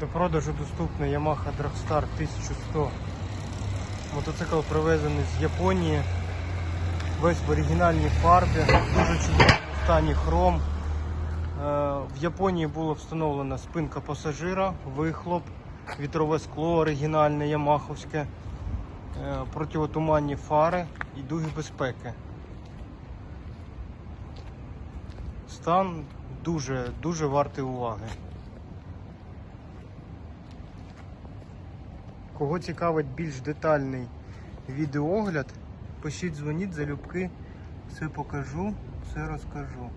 До продажу доступна Yamaha Dragstar 1100. Мотоцикл привезений з Японії. Весь в оригінальній фарбі, дуже чудовому стані хром. Е, В Японії було встановлена спинка пасажира, вихлоп, вітрове скло оригінальне ямаховське, е, противотуманні фари і дуги безпеки. Стан дуже, дуже вартий уваги. Кого цікавить більш детальний відеоогляд, пишіть, дзвоніть, залюбки, все покажу, все розкажу.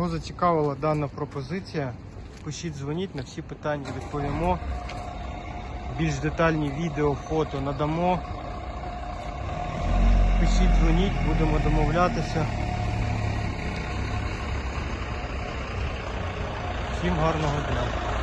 Кого зацікавила дана пропозиція, пишіть, дзвоніть на всі питання відповімо. Більш детальні відео, фото надамо. Пишіть, дзвоніть, будемо домовлятися. Всім гарного дня.